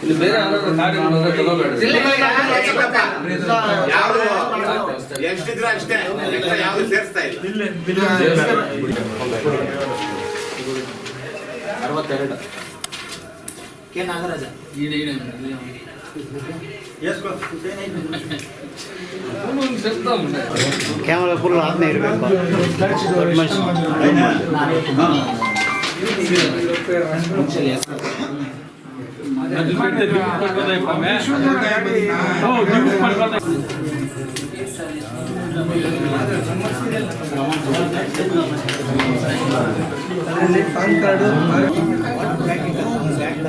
ಇಲ್ಲಿ ಬೇರೆ ಯಾವ್ದಾದ್ರು ಕಾರ್ಯಕ್ರಮ ತಗೋಬೇಡ್ರಿ ಯಾರು ಎಷ್ಟಿದ್ರು ಅಷ್ಟೇ ಯಾವ್ದು ಸೇರಿಸ್ತಾ ಇಲ್ಲ ಅರವತ್ತೆರಡು ಕೆ ನಾಗರಾಜ ಇದೆ ಇದೆ చెప్తా ఉండే ಕ್ಯಾಮರಾ ಫುಲ್ ಆದ್ನೇ ಇರಬೇಕು ದೊಡ್ಡ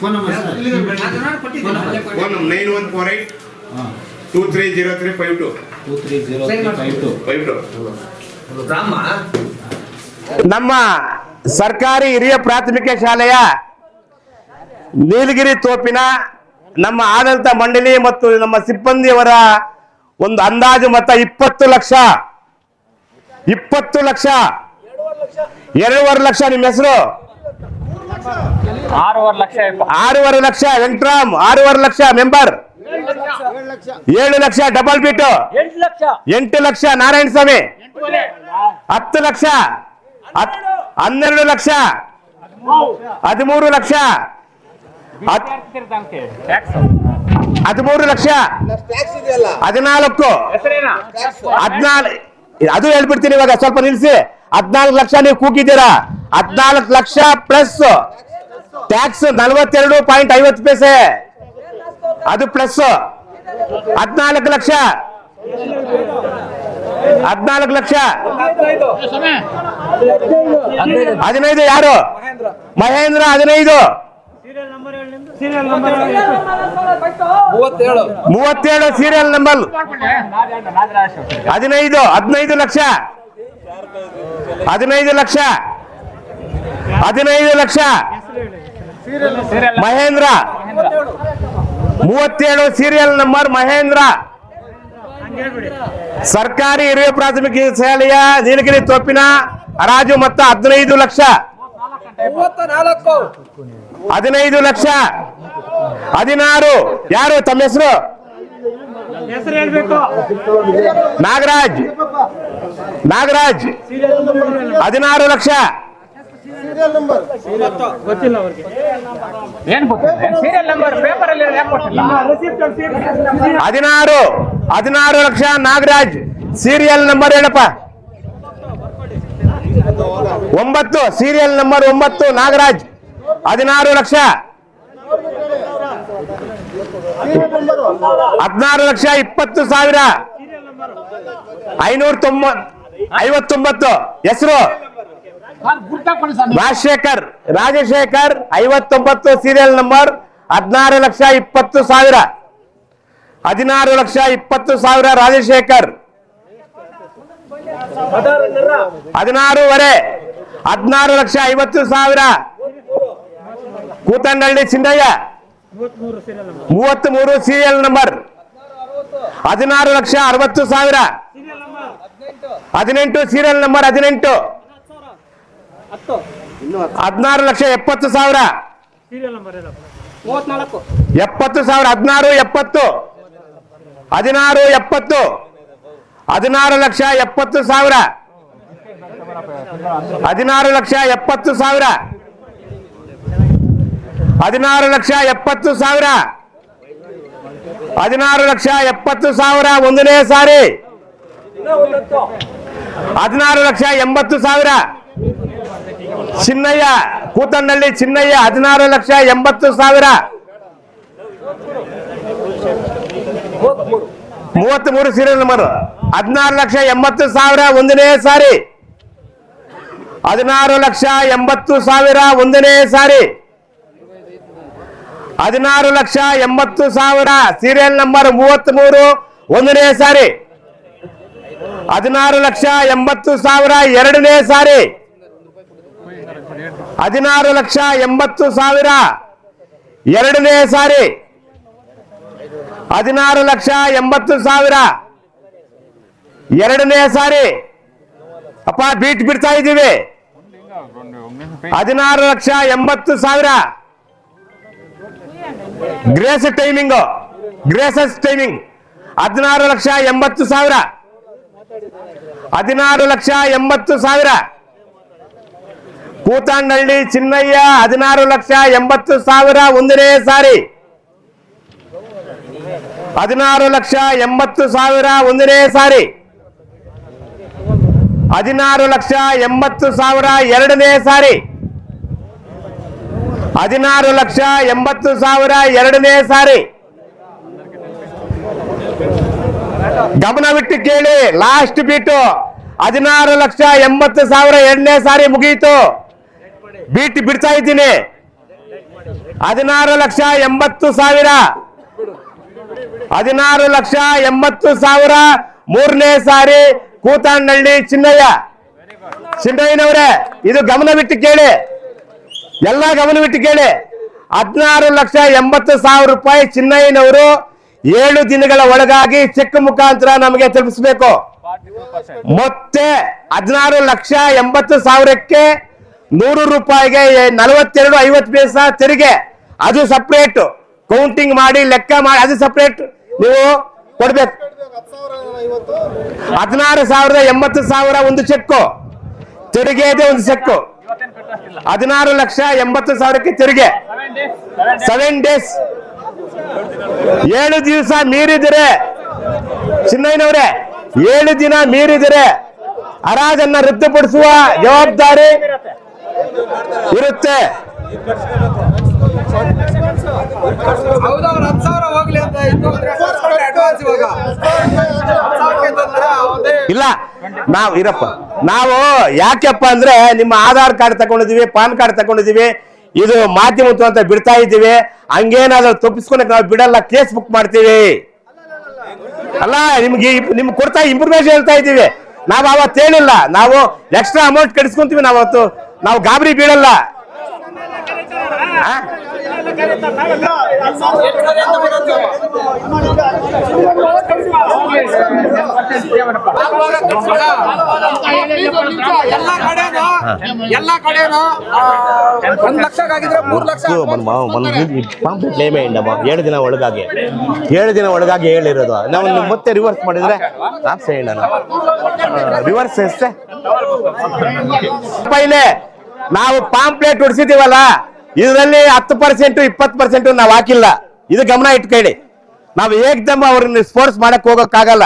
phone nine one four eight two three zero three five two five two ನಮ್ಮ ಸರ್ಕಾರಿ ಹಿರಿಯ ಪ್ರಾಥಮಿಕ ಶಾಲೆಯ ನೀಲಗಿರಿ ತೋಪಿನ ನಮ್ಮ ಆಡಳಿತ ಮಂಡಳಿ ಮತ್ತು ನಮ್ಮ ಸಿಬ್ಬಂದಿಯವರ ಒಂದು ಅಂದಾಜು ಮೊತ್ತ ಇಪ್ಪತ್ತು ಲಕ್ಷ. ಇಪ್ಪತ್ತು ಲಕ್ಷ. ಎರಡೂವರೆ ಲಕ್ಷ ನಿಮ್ಮ ಹೆಸರು? ಆರೂವರೆ ಲಕ್ಷ ವೆಂಕಟರಾಮ್ ಆರೂವರೆ ಲಕ್ಷ ಮೆಂಬರ್. ಏಳು ಲಕ್ಷ ಡಬಲ್ ಬಿಟ್ಟು. ಎಂಟು ಲಕ್ಷ. ನಾರಾಯಣ ಸ್ವಾಮಿ. ಹತ್ತು ಲಕ್ಷ. ಹನ್ನೆರಡು ಲಕ್ಷ. ಹದಿಮೂರು ಲಕ್ಷ. ಹದಿಮೂರು ಲಕ್ಷ. ಹದಿನಾಲ್ಕು. ಹದಿನಾಲ್ಕು ಅದು ಹೇಳ್ಬಿಡ್ತೀನಿ ಇವಾಗ ಸ್ವಲ್ಪ ನಿಲ್ಸಿ. ಹದಿನಾಲ್ಕು ಲಕ್ಷ ನೀವು ಕೂಗಿದ್ದೀರಾ? ಹದಿನಾಲ್ಕು ಲಕ್ಷ ಪ್ಲಸ್ ಟ್ಯಾಕ್ಸ್ ನಲವತ್ತೆರಡು ಪಾಯಿಂಟ್ ಐವತ್ತು ಪೈಸೆ. ಅದು ಪ್ಲಸ್ ಹದಿನಾಲ್ಕು ಲಕ್ಷ. ಹದಿನಾಲ್ಕು ಲಕ್ಷ. ಹದಿನೈದು ಯಾರು? ಮಹೇಂದ್ರ ಹದಿನೈದು. ಮೂವತ್ತೇಳು. ಸೀರಿಯಲ್ ನಂಬರ್ ಹದಿನೈದು ಹದಿನೈದು ಲಕ್ಷ. ಹದಿನೈದು ಲಕ್ಷ. ಹದಿನೈದು ಲಕ್ಷ. ಮಹೇಂದ್ರ. ಮೂವತ್ತೇಳು ಸೀರಿಯಲ್ ನಂಬರ್ ಮಹೇಂದ್ರ. ಸರ್ಕಾರಿ ಹಿರಿಯ ಪ್ರಾಥಮಿಕ ಶಾಲೆಯ ನೀಲಗಿರಿ ತೋಪಿನ ಹರಾಜು ಮೊತ್ತ ಹದಿನೈದು ಲಕ್ಷ. ಹದಿನೈದು ಲಕ್ಷ. ಹದಿನಾರು. ಯಾರು ತಮ್ಮ ಹೆಸರು? ನಾಗರಾಜ್. ನಾಗರಾಜ್. ಹದಿನಾರು ಲಕ್ಷ. ಹದಿನಾರು ಹದಿನಾರು ಲಕ್ಷ ನಾಗರಾಜ್ ಸೀರಿಯಲ್ ನಂಬರ್ ಹೇಳಪ್ಪ ಒಂಬತ್ತು ಸೀರಿಯಲ್ ನಂಬರ್ ಒಂಬತ್ತು ನಾಗರಾಜ್. ಹದಿನಾರು ಲಕ್ಷ. ಹದಿನಾರು ಲಕ್ಷ ಇಪ್ಪತ್ತು ಸಾವಿರ. ಐನೂರ ತೊಂಬತ್ತು ಐವತ್ತೊಂಬತ್ತು. ಹೆಸರು? ರಾಜಶೇಖರ್ ರಾಜಶೇಖರ್, ಐವತ್ತೊಂಬತ್ತು ಸೀರಿಯಲ್ ನಂಬರ್ ಹದಿನಾರು ಲಕ್ಷ ಇಪ್ಪತ್ತು ಸಾವಿರ. ಹದಿನಾರು ಲಕ್ಷ ಇಪ್ಪತ್ತು ಸಾವಿರ ರಾಜಶೇಖರ್. ಹದಿನಾರೂವರೆ, ಹದಿನಾರು ಲಕ್ಷ ಐವತ್ತು ಸಾವಿರ. ಕೂತಂಡಳ್ಳಿ ಸಿಂಧಯ್ಯ ಮೂವತ್ತ್ ಮೂರು ಸೀರಿಯಲ್ ನಂಬರ್ ಹದಿನಾರು ಲಕ್ಷ ಅರವತ್ತು ಸಾವಿರ. ಹದಿನೆಂಟು ಸೀರಿಯಲ್ ನಂಬರ್ ಹದಿನೆಂಟು. ಹದಿನಾರು ಲಕ್ಷ ಎಪ್ಪತ್ತು ಸಾವಿರ. ಎಪ್ಪತ್ತು ಸಾವಿರ ಹದಿನಾರು ಎಪ್ಪತ್ತು. ಹದಿನಾರು ಎಪ್ಪತ್ತು. ಹದಿನಾರು ಲಕ್ಷ ಎಪ್ಪತ್ತು ಸಾವಿರ. ಹದಿನಾರು ಲಕ್ಷ ಎಪ್ಪತ್ತು ಸಾವಿರ. ಹದಿನಾರು ಲಕ್ಷ ಎಪ್ಪತ್ತು ಸಾವಿರ. ಹದಿನಾರು ಲಕ್ಷ ಎಪ್ಪತ್ತು ಸಾವಿರ ಒಂದನೇ ಸಾರಿ. ಹದಿನಾರು ಲಕ್ಷ ಎಂಬತ್ತು ಸಾವಿರ. ಚಿನ್ನಯ್ಯ ಕೂತನಹಳ್ಳಿ ಚಿನ್ನಯ್ಯ ಹದಿನಾರು ಲಕ್ಷ ಎಂಬತ್ತು ಸಾವಿರ. ಮೂವತ್ತ್ ಮೂರು ಸೀರಿಯಲ್ ನಂಬರ್ ಹದಿನಾರು ಲಕ್ಷ ಎಂಬತ್ತು ಸಾವಿರ ಒಂದನೇ ಸಾರಿ. ಹದಿನಾರು ಲಕ್ಷ ಎಂಬತ್ತು ಸಾವಿರ ಒಂದನೇ ಸಾರಿ. ಹದಿನಾರು ಲಕ್ಷ ಎಂಬತ್ತು ಸಾವಿರ ಸೀರಿಯಲ್ ನಂಬರ್ ಮೂವತ್ತ್ ಮೂರು ಒಂದನೇ ಸಾರಿ. ಹದಿನಾರು ಲಕ್ಷ ಎಂಬತ್ತು ಸಾವಿರ ಎರಡನೇ ಸಾರಿ. ಹದಿನಾರು ಲಕ್ಷ ಎಂಬತ್ತು ಸಾವಿರ ಎರಡನೇ ಸಾರಿ. ಹದಿನಾರು ಲಕ್ಷ ಎಂಬತ್ತು ಸಾವಿರ ಎರಡನೇ ಸಾರಿ. ಅಪ್ಪ, ಬೀಟ್ ಬಿಡ್ತಾ ಇದ್ದೀವಿ. ಹದಿನಾರು ಲಕ್ಷ ಎಂಬತ್ತು ಸಾವಿರ. ಗ್ರೇಸ್ ಟೈಮಿಂಗ್ ಗ್ರೇಸಸ್ ಟೈಮಿಂಗ್ ಹದಿನಾರು ಲಕ್ಷ ಎಂಬತ್ತು ಸಾವಿರ. ಹದಿನಾರು ಲಕ್ಷ ಎಂಬತ್ತು ಸಾವಿರ. ಕೂತಂಡಳ್ಳಿ ಚಿನ್ನಯ್ಯ ಹದಿನಾರು ಲಕ್ಷ ಎಂಬತ್ತು ಸಾವಿರ ಒಂದನೇ ಸಾರಿ. ಹದಿನಾರು ಲಕ್ಷ ಎಂಬತ್ತು ಸಾವಿರ ಒಂದನೇ ಸಾರಿ. ಹದಿನಾರು ಲಕ್ಷ ಎಂಬತ್ತು ಸಾವಿರ ಎರಡನೇ ಸಾರಿ. ಹದಿನಾರು ಲಕ್ಷ ಎಂಬತ್ತು ಸಾವಿರ ಎರಡನೇ ಸಾರಿ. ಗಮನವಿಟ್ಟು ಕೇಳಿ, ಲಾಸ್ಟ್ ಬೀಟು ಹದಿನಾರು ಲಕ್ಷ ಎಂಬತ್ತು ಸಾವಿರ ಎರಡನೇ ಸಾರಿ ಮುಗಿಯಿತು ಬೀಟ್ ಬಿಡ್ತಾ ಇದ್ದೀನಿ. ಹದಿನಾರು ಲಕ್ಷ ಎಂಬತ್ತು ಸಾವಿರ. ಹದಿನಾರು ಲಕ್ಷ ಎಂಬತ್ತು ಸಾವಿರ ಮೂರನೇ ಸಾರಿ ಕೂತಾನಹಳ್ಳಿ ಚಿನ್ನಯ್ಯ. ಚಿನ್ನಯ್ಯನವರೇ, ಇದು ಗಮನವಿಟ್ಟು ಕೇಳಿ. ಎಲ್ಲ ಗಮನವಿಟ್ಟು ಕೇಳಿ. ಹದಿನಾರು ಲಕ್ಷ ಎಂಬತ್ತು ಸಾವಿರ ರೂಪಾಯಿ ಚಿನ್ನಯ್ಯನವರು ಏಳು ದಿನಗಳ ಒಳಗಾಗಿ ಚೆಕ್ ಮುಖಾಂತರ ನಮಗೆ ತಲುಪಿಸಬೇಕು. ಮತ್ತೆ ಹದಿನಾರು ಲಕ್ಷ ಎಂಬತ್ತು ಸಾವಿರಕ್ಕೆ ನೂರು ರೂಪಾಯಿಗೆ ನಲವತ್ತೆರಡು ಐವತ್ತು ಪೈಸಾ ತೆರಿಗೆ. ಅದು ಸಪ್ರೇಟ್ ಕೌಂಟಿಂಗ್ ಮಾಡಿ, ಲೆಕ್ಕ ಮಾಡಿ, ಅದು ಸಪ್ರೇಟ್ ನೀವು ಕೊಡ್ಬೇಕು. ಹದಿನಾರು ಸಾವಿರದ ಎಂಬತ್ತು ಸಾವಿರ ಒಂದು ಚೆಕ್ಕು. ತೆರಿಗೆ ಇದೆ ಒಂದು ಚೆಕ್ಕು. ಹದಿನಾರು ಲಕ್ಷ ಎಂಬತ್ತು ಸಾವಿರಕ್ಕೆ ತೆರಿಗೆ. ಸೆವೆನ್ ಡೇಸ್ ಏಳು ದಿವಸ ಮೀರಿದರೆ, ಚಿನ್ನಯ್ಯನವರೇ, ಏಳು ದಿನ ಮೀರಿದರೆ, ಹರಾಜನ್ನ ರದ್ದುಪಡಿಸುವ ಜವಾಬ್ದಾರಿ ಇರುತ್ತೆ. ಇಲ್ಲ ನಾವು ಇರಪ್ಪ. ನಾವು ಯಾಕೆಪ್ಪ ಅಂದ್ರೆ ನಿಮ್ಮ ಆಧಾರ್ ಕಾರ್ಡ್ ತಗೊಂಡಿದೀವಿ ಪಾನ್ ಕಾರ್ಡ್ ತಗೊಂಡಿದೀವಿ ಇದು ಮಾಧ್ಯಮ ಅಂತ ಬಿಡ್ತಾ ಇದ್ದೀವಿ ಹಂಗೇನಾದ್ರೂ ತಪ್ಪಿಸ್ಕೊಳಕ್ ನಾವು ಬಿಡಲ್ಲ ಕೇಸ್ ಬುಕ್ ಮಾಡ್ತೀವಿ. ಅಲ್ಲ ನಿಮ್ಗೆ ನಿಮ್ಗೆ ಕೊಡ್ತಾ ಇನ್ಫಾರ್ಮೇಶನ್ ಹೇಳ್ತಾ ಇದ್ದೀವಿ. ನಾವು ಅವತ್ತು ಹೇಳಿಲ್ಲ ನಾವು ಎಕ್ಸ್ಟ್ರಾ ಅಮೌಂಟ್ ಕಟ್ಸ್ಕೊಂತೀವಿ ನಾವು ಅವತ್ತು. ನಾವು ಗಾಬರಿ ಬೀಳಲ್ಲ. ಏಳು ದಿನ ಒಳಗಾಗಿ. ಏಳು ದಿನ ಒಳಗಾಗಿ ಹೇಳಿರೋದು. ನಾವು ಮತ್ತೆ ರಿವರ್ಸ್ ಮಾಡಿದ್ರೆ ಆಪ್ಸ್ ಹೇಳ ರಿವರ್ಸ್ ಎಷ್ಟೇ ಪೈಲೆ ನಾವು ಪಾಂಪ್ಲೆಟ್ ಹೊಡ್ಸಿದೀವಲ್ಲ ಇದರಲ್ಲಿ ಹತ್ತು ಪರ್ಸೆಂಟ್ ಇಪ್ಪತ್ತು ಪರ್ಸೆಂಟ್ ನಾವು ಹಾಕಿಲ್ಲ. ಇದು ಗಮನ ಇಟ್ಕೊಳ್ಳಿ. ನಾವು ಏಕ್ದಮ್ ಅವ್ರನ್ನ ಸ್ಪೋರ್ಟ್ಸ್ ಮಾಡಕ್ ಹೋಗೋಕ್ಕಾಗಲ್ಲ.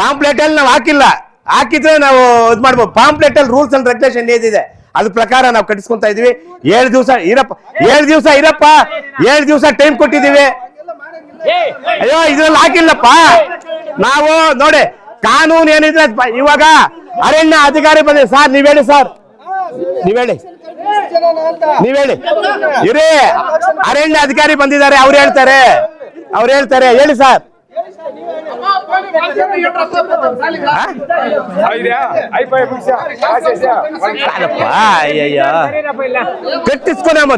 ಪಾಂಪ್ಲೆಟ್ ಅಲ್ಲಿ ನಾವು ಹಾಕಿಲ್ಲ. ಹಾಕಿದ್ರೆ ನಾವು ಇದು ಮಾಡ್ಬೋದು. ಪಾಂಪ್ಲೆಟ್ ಅಲ್ಲಿ ರೂಲ್ಸ್ ಅಂಡ್ ರೆಗ್ಯುಲೇಷನ್ ಏನಿದೆ, ಅದ್ರ ಪ್ರಕಾರ ನಾವು ಕಟ್ಟಿಸ್ಕೊಂತ ಇದೀವಿ ಏಳು ದಿವಸ ಇರಪ್ಪ, ಏಳು ದಿವಸ ಇರಪ್ಪ, ಏಳು ದಿವಸ ಟೈಮ್ ಕೊಟ್ಟಿದೀವಿ ಅಯ್ಯೋ, ಇದ್ರಲ್ಲಿ ಹಾಕಿಲ್ಲಪ್ಪ. ನಾವು, ನೋಡಿ, ಕಾನೂನು ಏನಿದ್ರೆ ಇವಾಗ ಅರಣ್ಯ ಅಧಿಕಾರಿ ಬಂದಿದೆ. ಸರ್, ನೀವ್ ಹೇಳಿ ಸರ್. ನೀವ್ ಹೇಳಿ. ನೀವ್ ಹೇಳಿ. ಇರೇ. ಅರಣ್ಯ ಅಧಿಕಾರಿ ಬಂದಿದ್ದಾರೆ ಅವ್ರು ಹೇಳ್ತಾರೆ. ಅವ್ರು ಹೇಳ್ತಾರೆ. ಹೇಳಿ ಸರ್. ಕಟ್ಟಿಸ್ಕೊಂಡಮ್ಮ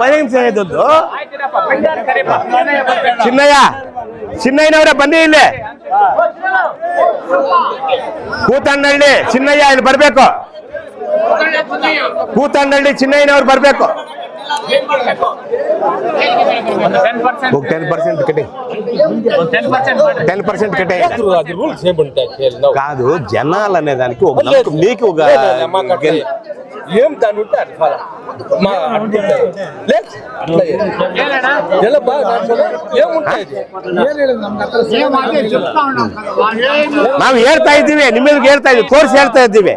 ಭయం ಸೇರಿದದ್ದು ಚಿನ್ನಯ್ಯ ಚಿನ್ನಯ್ಯನವರೇ ಬನ್ನಿ ಇಲ್ಲಿ. ಕೂತಣ್ಣಳ್ಳಿ ಚಿನ್ನಯ್ಯ ಇಲ್ಲಿ ಬರ್ಬೇಕು. ಕೂತಂಡಳ್ಳಿ ಚಿನ್ನಯ್ಯನವ್ರು ಬರ್ಬೇಕು ಟೆನ್ ಪರ್ಸೆಂಟ್ ಕಟ್ಟಿ టెన్ పర్సెంట్ కట్టే అది రూల్స్ ఏముంటాయి కేరళలో? కాదు జనాలు అనే దానికి ఒక లేదు. నమ్మకం, మీకు ఒక లేదు, మాకు అట్లా ఏం దాని ఉంటే అది ఫల. మా అట్లుంటాయి. లేదు, అట్లా ఏం. ఎలా బాగా దాంట్లో ఏముంటాయి ఇది? ನಾವು ಹೇಳ್ತಾ ಇದ್ದೀವಿ ನಿಮಗೆ ಹೇಳ್ತಾ ಇದ್ದೀವಿ ತೋರಿಸಿ ಹೇಳ್ತಾ ಇದ್ದೀವಿ